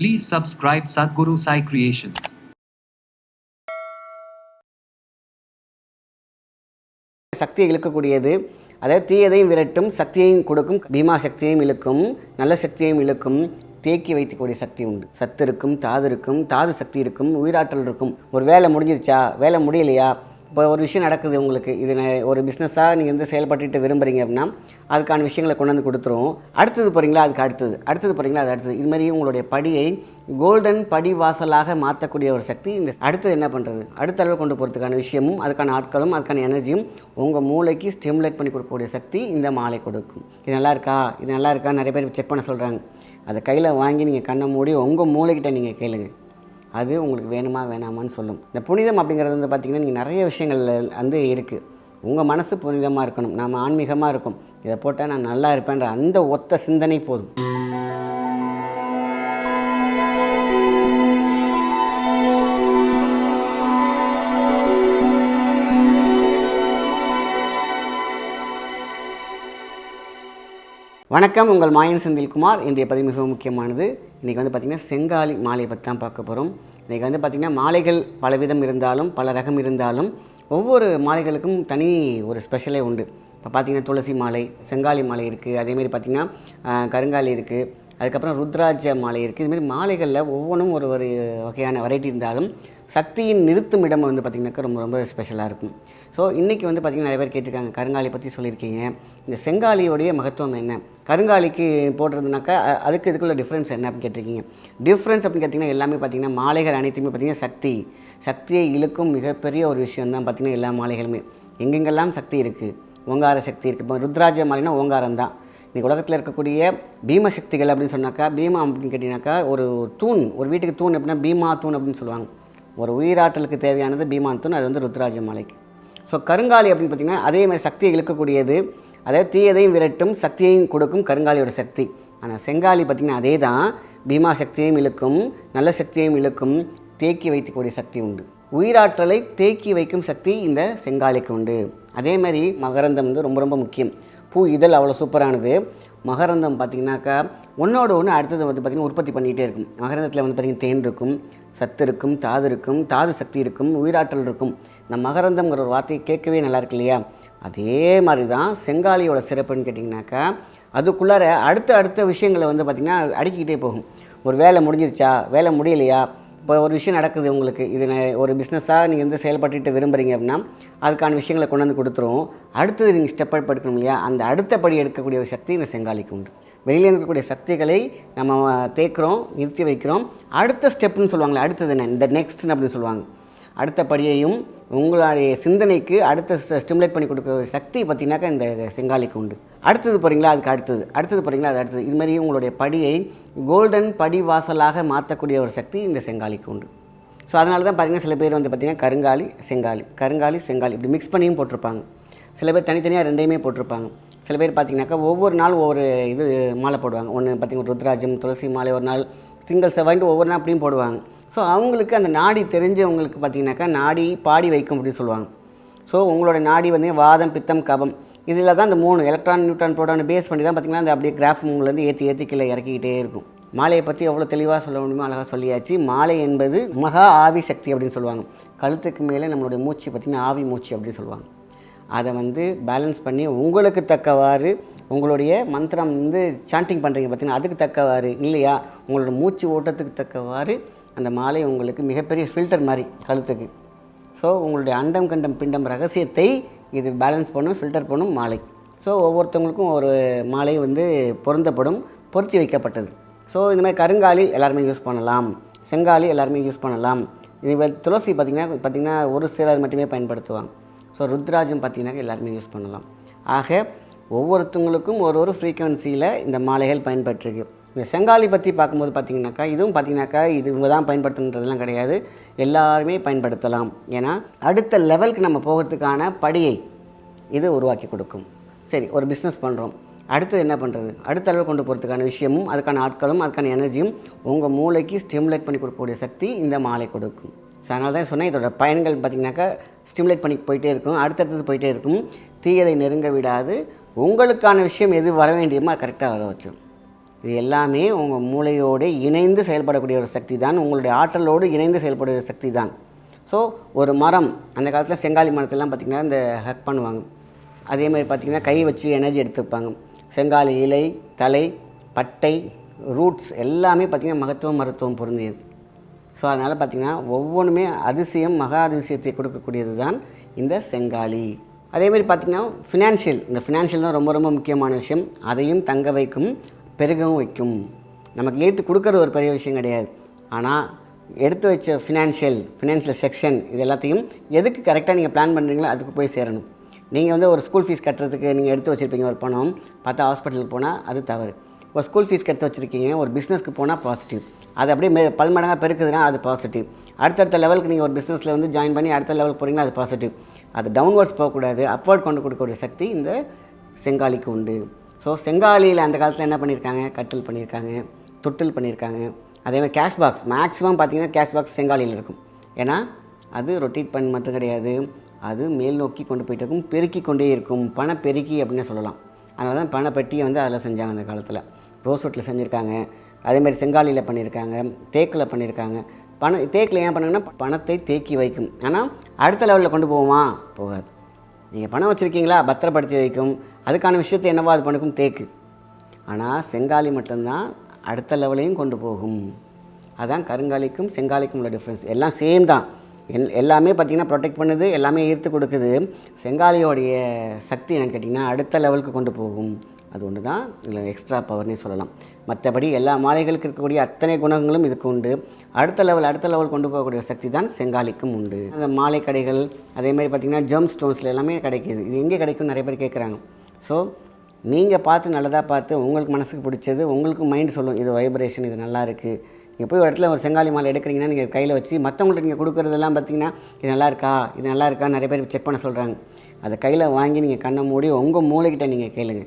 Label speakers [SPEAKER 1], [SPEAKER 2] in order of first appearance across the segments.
[SPEAKER 1] Please subscribe Sadhguru Sai Creations.
[SPEAKER 2] சக்தியை இழுக்கக்கூடியது. அதாவது தீயதையும் விரட்டும் சக்தியையும் கொடுக்கும் பீமா சக்தியையும் இழுக்கும் நல்ல சக்தியையும் இழுக்கும் தேக்கி வைக்கக்கூடிய சக்தி உண்டு. சத்து இருக்கும் தாது இருக்கும் தாது சக்தி இருக்கும் உயிராற்றல் இருக்கும். ஒரு வேலை முடிஞ்சிருச்சா? வேலை முடியலையா? இப்போ ஒரு விஷயம் நடக்குது உங்களுக்கு. இது ஒரு பிஸ்னஸாக நீங்கள் வந்து செயல்பட்டுட்டு விரும்புகிறீங்க அப்படின்னா அதுக்கான விஷயங்களை கொண்டு வந்து கொடுத்துருவோம். அடுத்தது போகிறீங்களா அதுக்கு அடுத்தது. அடுத்தது போகிறீங்களா அது அடுத்தது. இது மாதிரி உங்களுடைய படியை கோல்டன் படி வாசலாக மாற்றக்கூடிய ஒரு சக்தி இந்த அடுத்தது என்ன பண்ணுறது அடுத்த அளவு கொண்டு போகிறதுக்கான விஷயமும் அதுக்கான ஆட்களும் அதுக்கான எனர்ஜியும் உங்கள் மூளைக்கு ஸ்டிமுலேட் பண்ணி கொடுக்கக்கூடிய சக்தி இந்த மாலை கொடுக்கும். இது நல்லா இருக்கா? இது நல்லா இருக்கா? நிறைய பேர் செக் பண்ண சொல்கிறாங்க அதை கையில் வாங்கி நீங்கள் கண்ணை மூடி உங்கள் மூளைக்கிட்ட நீங்கள் கேளுங்கள் அது உங்களுக்கு வேணுமா வேணாமான்னு சொல்லும். இந்த புனிதம் அப்படிங்கிறது வந்து பார்த்திங்கன்னா நீங்கள் நிறைய விஷயங்கள் வந்து இருக்குது உங்கள் மனசு புனிதமாக இருக்கணும். நாம் ஆன்மீகமாக இருக்கும். இதை போட்டால் நான் நல்லா இருப்பேன்ற அந்த ஒத்த சிந்தனை போதும். வணக்கம். உங்கள் மாயன் செந்தில்குமார். இன்றைய பதிவு மிகவும் முக்கியமானது. இன்றைக்கி வந்து பார்த்திங்கன்னா செங்காலி மாலையை பற்றி தான் பார்க்க போகிறோம் இன்றைக்கி வந்து பார்த்திங்கன்னா மாலைகள் பலவிதம் இருந்தாலும் பல ரகம் இருந்தாலும் ஒவ்வொரு மாலைகளுக்கும் தனி ஒரு ஸ்பெஷலே உண்டு. இப்போ பார்த்திங்கன்னா துளசி மாலை செங்காலி மாலை இருக்குது அதேமாரி பார்த்திங்கன்னா கருங்காலி இருக்குது அதுக்கப்புறம் ருத்ராஜ மாலை இருக்குது இதுமாரி மாலைகளில் ஒவ்வொன்றும் ஒரு ஒரு வகையான வெரைட்டி இருந்தாலும் சக்தியின் நிறுத்தும் இடம் வந்து பார்த்திங்கனாக்கா ரொம்ப ரொம்ப ஸ்பெஷலாக இருக்கும். ஸோ இன்றைக்கி வந்து பார்த்திங்கன்னா நிறைய பேர் கேட்டிருக்காங்க கருங்காலி பற்றி சொல்லியிருக்கீங்க. இந்த செங்காலியோடைய மகத்துவம் என்ன? கருங்காலிக்கு போடுறதுனாக்கா அதுக்கு இதுக்குள்ள டிஃப்ரென்ஸ் என்ன அப்படின்னு கேட்டிருக்கீங்க. டிஃப்ரென்ஸ் அப்படின்னு கேட்டிங்கன்னா எல்லாமே பார்த்திங்கன்னா மாலைகள் அனைத்துமே பார்த்திங்கன்னா சக்தி. சக்தியை இழுக்கும் மிகப்பெரிய ஒரு விஷயம் தான் பார்த்திங்கன்னா எல்லா மாலைகளுமே. எங்கெங்கெல்லாம் சக்தி இருக்குது ஓங்கார சக்தி இருக்குது இப்போ ருத்ராஜ மாலைனா ஓங்காரம் தான். இன்னைக்கு உலகத்தில் இருக்கக்கூடிய பீம சக்திகள் அப்படின்னு சொன்னாக்கா பீமா அப்படின்னு கேட்டிங்கனாக்கா ஒரு தூண் ஒரு வீட்டுக்கு தூண் அப்படின்னா பீமா தூண் அப்படின்னு சொல்லுவாங்க. ஒரு உயிராற்றலுக்கு தேவையானது பீமா தூண் அது வந்து ருத்ராஜ மாலைக்கு. ஸோ கருங்காலி அப்படின்னு பார்த்திங்கன்னா அதே மாதிரி சக்தியை இழுக்கக்கூடியது. அதாவது தீயதையும் விரட்டும் சக்தியையும் கொடுக்கும் கருங்காலியோட சக்தி. ஆனால் செங்காலி பார்த்திங்கன்னா அதே தான் பீமா சக்தியையும் இழுக்கும் நல்ல சக்தியையும் இழுக்கும் தேக்கி வைக்கக்கூடிய சக்தி உண்டு. உயிராற்றலை தேக்கி வைக்கும் சக்தி இந்த செங்காலிக்கு உண்டு. அதே மாதிரி மகரந்தம் வந்து ரொம்ப ரொம்ப முக்கியம். பூ இதழ் அவ்வளோ சூப்பரானது. மகரந்தம் பார்த்திங்கனாக்கா ஒன்றோட ஒன்று அடுத்தது வந்து பார்த்திங்கன்னா உற்பத்தி பண்ணிகிட்டே இருக்கும். மகரந்தத்தில் வந்து பார்த்திங்கன்னா தேன் இருக்கும் சத்து இருக்கும் தாது இருக்கும் தாது சக்தி இருக்கும் உயிராற்றல் இருக்கும். இந்த மகரந்தம்ங்கிற ஒரு வார்த்தையை கேட்கவே நல்லா இருக்கு இல்லையா? அதே மாதிரி தான் செங்காலியோட சிறப்புன்னு கேட்டிங்கனாக்கா அதுக்குள்ளார அடுத்த அடுத்த விஷயங்களை வந்து பார்த்திங்கன்னா அடுக்கிக்கிட்டே போகும். ஒரு வேலை முடிஞ்சிருச்சா? வேலை முடியலையா? இப்போ ஒரு விஷயம் நடக்குது உங்களுக்கு இது ஒரு பிஸ்னஸாக நீங்கள் வந்து செயல்பட்டுட்டு விரும்புகிறீங்க அப்படின்னா அதுக்கான விஷயங்களை கொண்டு வந்து கொடுத்துருவோம் அடுத்தது நீங்கள் ஸ்டெப் அப் எடுக்கணும் இல்லையா? அந்த அடுத்த படி எடுக்கக்கூடிய ஒரு சக்தி இந்த செங்காலிக்கு உண்டு. வெளியில் இருக்கக்கூடிய சக்திகளை நம்ம தேய்க்கிறோம் நிறுத்தி வைக்கிறோம். அடுத்த ஸ்டெப்னு சொல்லுவாங்களே அடுத்தது என்ன? இந்த நெக்ஸ்ட்னு அப்படின்னு சொல்லுவாங்க. அடுத்த படியையும் உங்களுடைய சிந்தனைக்கு அடுத்த ஸ்டிமுலேட் பண்ணி கொடுக்குற சக்தி பார்த்திங்கனாக்கா இந்த செங்காலிக்கு உண்டு. அடுத்தது போகிறீங்களா அதுக்கு அடுத்தது. அடுத்தது போகிறீங்களா அது அடுத்தது. இதுமாதிரி உங்களுடைய படியை கோல்டன் படி வாசலாக மாற்றக்கூடிய ஒரு சக்தி இந்த செங்காலிக்கு உண்டு. ஸோ அதனால தான் பார்த்தீங்கன்னா சில பேர் வந்து பார்த்திங்கன்னா கருங்காலி செங்காலி. கருங்காலி செங்காலி. இப்படி மிக்ஸ் பண்ணியும் போட்டிருப்பாங்க. சில பேர் தனித்தனியாக ரெண்டையுமே போட்டிருப்பாங்க. சில பேர் பார்த்தீங்கன்னாக்கா ஒவ்வொரு நாள் ஒவ்வொரு இது மாலை போடுவாங்க. ஒன்று பார்த்தீங்கன்னா ருத்ராஜம் துளசி மாலை ஒரு நாள் திங்கள் செவ்வாய்ட்டு ஒவ்வொரு நாள் அப்படியும் போடுவாங்க. ஸோ அவங்களுக்கு அந்த நாடி தெரிஞ்சவங்களுக்கு பார்த்தீங்கன்னாக்கா நாடி பாடி வைக்கும் அப்படின்னு சொல்லுவாங்க. ஸோ உங்களோட நாடி வந்து வாதம் பித்தம் கபம் இதில் தான் அந்த மூணு எலக்ட்ரான் நியூட்ரான் ப்ரோட்டான் பேஸ் பண்ணி தான் பார்த்தீங்கன்னா அந்த அப்படியே கிராஃப் மூணுலேருந்து ஏற்றி ஏற்றி கீழே இறக்கிக்கிட்டே இருக்கும். மாலையை பற்றி எவ்வளோ தெளிவாக சொல்ல முடியுமோ அழகாக சொல்லியாச்சு. மாலை என்பது மகா ஆவி சக்தி அப்படின்னு சொல்லுவாங்க. கழுத்துக்கு மேலே நம்மளுடைய மூச்சு பார்த்திங்கன்னா ஆவி மூச்சு அப்படின்னு சொல்லுவாங்க. அதை வந்து பேலன்ஸ் பண்ணி உங்களுக்கு தக்கவாறு உங்களுடைய மந்திரம் வந்து சாண்டிங் பண்ணுறீங்க பார்த்தீங்கன்னா அதுக்கு தக்கவாறு இல்லையா? உங்களோட மூச்சு ஓட்டத்துக்கு தக்கவாறு அந்த மாலை உங்களுக்கு மிகப்பெரிய ஃபில்டர் மாதிரி கழுத்துக்கு. ஸோ உங்களுடைய அண்டம் கண்டம் பிண்டம் ரகசியத்தை இது பேலன்ஸ் பண்ணும் ஃபில்டர் பண்ணும் மாலை. ஸோ ஒவ்வொருத்தவங்களுக்கும் ஒரு மாலை வந்து பொருந்தப்படும் பொருத்தி வைக்கப்பட்டது. ஸோ இந்த மாதிரி கருங்காலி எல்லாருமே யூஸ் பண்ணலாம். செங்காலி எல்லாருமே யூஸ் பண்ணலாம். இது துளசி பார்த்திங்கன்னா பார்த்திங்கன்னா ஒரு சிலர் மட்டுமே பயன்படுத்துவாங்க. ஸோ ருத்ராஜன் பார்த்திங்கனாக்கா எல்லாருமே யூஸ் பண்ணலாம். ஆக ஒவ்வொருத்தவங்களுக்கும் ஒரு ஒரு ஃப்ரீக்குவென்சியில் இந்த மாலைகள் பயன்பட்டுருக்கு. இந்த செங்காலி பற்றி பார்க்கும்போது பார்த்தீங்கன்னாக்கா இதுவும் பார்த்தீங்கன்னாக்கா இது இவங்க தான் பயன்படுத்தணுன்றதெல்லாம் கிடையாது. எல்லாருமே பயன்படுத்தலாம். ஏன்னா அடுத்த லெவலுக்கு நம்ம போகிறதுக்கான படியை இது உருவாக்கி கொடுக்கும். சரி ஒரு பிஸ்னஸ் பண்ணுறோம் அடுத்தது என்ன பண்ணுறது அடுத்த அளவு கொண்டு போகிறதுக்கான விஷயமும் அதுக்கான ஆட்களும் அதுக்கான எனர்ஜியும் உங்கள் மூளைக்கு ஸ்டிமுலேட் பண்ணி கொடுக்கக்கூடிய சக்தி இந்த மாலை கொடுக்கும். ஸோ அதனால தான் சொன்னேன் இதோட பயன்கள் பார்த்திங்கனாக்கா ஸ்டிமுலேட் பண்ணி போயிட்டே இருக்கும். அடுத்தடுத்து போயிட்டே இருக்கும். தீயதை நெருங்க விடாது. உங்களுக்கான விஷயம் எது வர வேண்டியமோ கரெக்டாக வர வச்சிடும் இது எல்லாமே உங்கள் மூளையோடு இணைந்து செயல்படக்கூடிய ஒரு சக்தி தான் உங்களுடைய ஆற்றலோடு இணைந்து செயல்படக்கூடிய ஒரு சக்தி தான் ஸோ ஒரு மரம் அந்த காலத்தில் செங்காலி மரத்தெல்லாம் பார்த்திங்கன்னா இந்த ஹக் பண்ணுவாங்க. அதே மாதிரி பார்த்திங்கன்னா கை வச்சு எனர்ஜி எடுத்துப்பாங்க. செங்காலி இலை தலை பட்டை ரூட்ஸ் எல்லாமே பார்த்திங்கன்னா மகத்துவம் மருத்துவம் பொருந்தியது. ஸோ அதனால் பார்த்திங்கன்னா ஒவ்வொன்றுமே அதிசயம் மகா அதிசயத்தை கொடுக்கக்கூடியது தான் இந்த செங்காலி. அதே மாதிரி பார்த்திங்கன்னா ஃபினான்ஷியல் இந்த ஃபினான்ஷியல் தான் ரொம்ப ரொம்ப முக்கியமான விஷயம். அதையும் தங்க வைக்கும் பெருகவும் வைக்கும். நமக்கு ஏற்று கொடுக்கறது ஒரு பெரிய விஷயம் கிடையாது. ஆனால் எடுத்து வச்ச ஃபினான்ஷியல் ஃபினான்ஷியல் செக்ஷன் இது எல்லாத்தையும் எதுக்கு கரெக்டாக நீங்கள் பிளான் பண்ணுறீங்களோ அதுக்கு போய் சேரணும். நீங்கள் வந்து ஒரு ஸ்கூல் ஃபீஸ் கட்டுறதுக்கு நீங்கள் எடுத்து வச்சுருப்பீங்க ஒரு பணம் பார்த்தா ஹாஸ்பிட்டலுக்கு போனால் அது தவறு. ஒரு ஸ்கூல் ஃபீஸ் கட்டு வச்சுருக்கீங்க ஒரு பிஸ்னஸ்க்கு போனால் பாசிட்டிவ் அது அப்படியே மே பல்மடங்காக பெருக்குதுன்னா அது பாசிட்டிவ் அடுத்தடுத்த லெவலுக்கு நீங்கள் ஒரு பிஸ்னஸில் வந்து ஜாயின் பண்ணி அடுத்த லெவலுக்கு போகிறீங்கன்னா அது பாசிட்டிவ் அது டவுன்வர்ட்ஸ் போகக்கூடாது அப்வர்ட் கொண்டு கொடுக்கக்கூடிய சக்தி இந்த செங்காலிக்கு உண்டு. ஸோ செங்காலியில் அந்த காலத்தில் என்ன பண்ணியிருக்காங்க கட்டில் பண்ணியிருக்காங்க தொட்டில் பண்ணியிருக்காங்க அதே மாதிரி கேஷ் பாக்ஸ் மேக்ஸிமம் பார்த்தீங்கன்னா கேஷ் பாக்ஸ் செங்காலியில் இருக்கும். ஏன்னா அது ரொட்டேட் பண்ண மட்டும் கிடையாது. அது மேல் நோக்கி கொண்டு போயிட்டு இருக்கும். பெருக்கி கொண்டே இருக்கும். பணப்பெருக்கி அப்படின்னு சொல்லலாம். அதனால தான் பணப்பெட்டியை வந்து அதில் செஞ்சாங்க அந்த காலத்தில். ரோஸ் ரோட்டில் செஞ்சுருக்காங்க. அதேமாதிரி செங்காலியில் பண்ணியிருக்காங்க தேக்கில் பண்ணியிருக்காங்க பணம் தேக்கில் ஏன் பண்ணாங்கன்னா பணத்தை தேக்கி வைக்கும். ஆனால் அடுத்த லெவலில் கொண்டு போவோமா போகாது. நீங்கள் பணம் வச்சுருக்கீங்களா? பத்திரப்படுத்தி வைக்கும். அதுக்கான விஷயத்தை என்னவோ அது பண்ணுக்கும் தேக்கு. ஆனால் செங்காலி மட்டும்தான் அடுத்த லெவலையும் கொண்டு போகும். அதுதான் கருங்காலிக்கும் செங்காலிக்கும் உள்ள டிஃப்ரென்ஸ் எல்லாம் சேம் தான். எல் எல்லாமே பார்த்திங்கன்னா ப்ரொடெக்ட் பண்ணுது எல்லாமே ஈர்த்து கொடுக்குது. செங்காலியோடைய சக்தி என்னன்னு கேட்டிங்கன்னா அடுத்த லெவலுக்கு கொண்டு போகும். அது ஒன்று தான் இதில் எக்ஸ்ட்ரா பவர்னே சொல்லலாம். மற்றபடி எல்லா மாலைகளுக்கு இருக்கக்கூடிய அத்தனை குணங்களும் இதுக்கு உண்டு. அடுத்த லெவல் அடுத்த லெவல் கொண்டு போகக்கூடிய சக்தி தான் செங்காலிக்கும் உண்டு. அந்த மாலை கடைகள் அதே மாதிரி பார்த்திங்கன்னா ஜம் ஸ்டோன்ஸில் எல்லாமே கிடைக்கிது. இது எங்கே கிடைக்கும் நிறைய பேர் கேட்குறாங்க. ஸோ நீங்கள் பார்த்து நல்லதாக பார்த்து உங்களுக்கு மனசுக்கு பிடிச்சது உங்களுக்கு மைண்ட் சொல்லும் இது வைப்ரேஷன் இது நல்லா இருக்குது நீங்கள் போய் ஒரு இடத்துல ஒரு செங்காலி மாலை எடுக்கிறீங்கன்னா நீங்கள் கையில் வச்சு மற்றவங்கள்ட்ட நீங்கள் கொடுக்குறதெல்லாம் பார்த்தீங்கன்னா இது நல்லா இருக்கா இது நல்லா இருக்கா நிறைய பேர் செக் பண்ண சொல்கிறாங்க அதை கையில் வாங்கி நீங்கள் கண்ணை மூடி உங்கள் மூளைக்கிட்ட நீங்கள் கேளுங்க.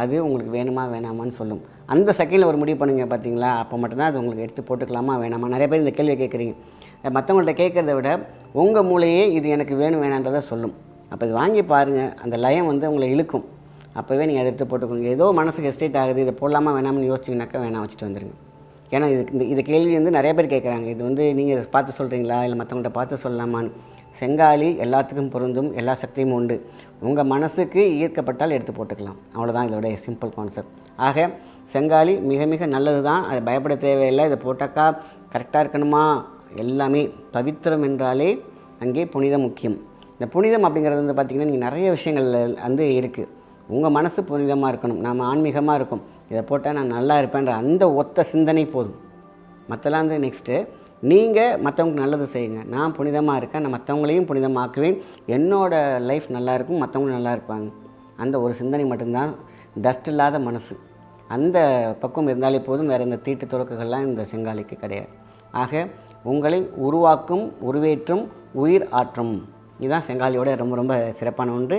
[SPEAKER 2] அது உங்களுக்கு வேணுமா வேணாமான்னு சொல்லும். அந்த செகண்டில் ஒரு முடிவு பண்ணுங்க பார்த்தீங்களா? அப்போ மட்டும்தான் அது உங்களுக்கு எடுத்து போட்டுக்கலாமா வேணாமா? நிறைய பேர் இந்த கேள்வியை கேட்குறீங்க. மற்றவங்கள்ட்ட கேட்குறத விட உங்கள் மூளையே இது எனக்கு வேணும் வேணான்றதை சொல்லும். அப்போ இது வாங்கி பாருங்கள் அந்த லயம் வந்து உங்களை இழுக்கும். அப்போவே நீங்கள் அதை எடுத்து போட்டுக்கோங்க. ஏதோ மனசுக்கு எஸ்டேட் ஆகுது இதை போடலாமா வேணாம்னு யோசிச்சிங்கனாக்கா வேணாம் வச்சுட்டு வந்துடுங்க ஏன்னா இது இந்த இது கேள்வி வந்து நிறைய பேர் கேட்குறாங்க இது வந்து நீங்கள் பார்த்து சொல்கிறீங்களா இல்லை மற்றவங்கள்ட்ட பார்த்து சொல்லலாமான்னு. செங்காலி எல்லாத்துக்கும் பொருந்தும் எல்லா சக்தியும் உண்டு. உங்கள் மனசுக்கு ஈர்க்கப்பட்டால் எடுத்து போட்டுக்கலாம். அவ்வளோதான் இதோடைய சிம்பிள் கான்செப்ட் ஆக செங்காலி மிக மிக நல்லது தான் அதை பயப்பட தேவையில்லை. இதை போட்டாக்கா கரெக்டாக இருக்கணுமா? எல்லாமே பவித்திரம் என்றாலே அங்கே புனிதம் முக்கியம். இந்த புனிதம் அப்படிங்கிறது வந்து பார்த்திங்கன்னா நீங்கள் நிறைய விஷயங்கள் வந்து இருக்குது உங்கள் மனசு புனிதமாக இருக்கணும். நாம் ஆன்மீகமாக இருக்கும். இதை போட்டால் நான் நல்லா இருப்பேன்ற அந்த ஒத்த சிந்தனை போதும். மற்றலாம் வந்து நெக்ஸ்ட்டு நீங்கள் மற்றவங்களுக்கு நல்லது செய்யுங்க. நான் புனிதமாக இருக்கேன். நான் மற்றவங்களையும் புனிதமாக்குவேன். என்னோடய லைஃப் நல்லா இருக்கும். மற்றவங்களும் நல்லா இருப்பாங்க. அந்த ஒரு சிந்தனை மட்டும்தான் டஸ்ட் இல்லாத மனசு. அந்த பக்குவம் இருந்தாலே போதும். வேறு இந்த தீட்டு தொடக்கங்கள்லாம் இந்த செங்காலிக்கு கிடையாது. ஆக உங்களை உருவாக்கும் உருவேற்றும் உயிர் ஆற்றும். இதுதான் செங்காலியோட ரொம்ப ரொம்ப சிறப்பான ஒன்று.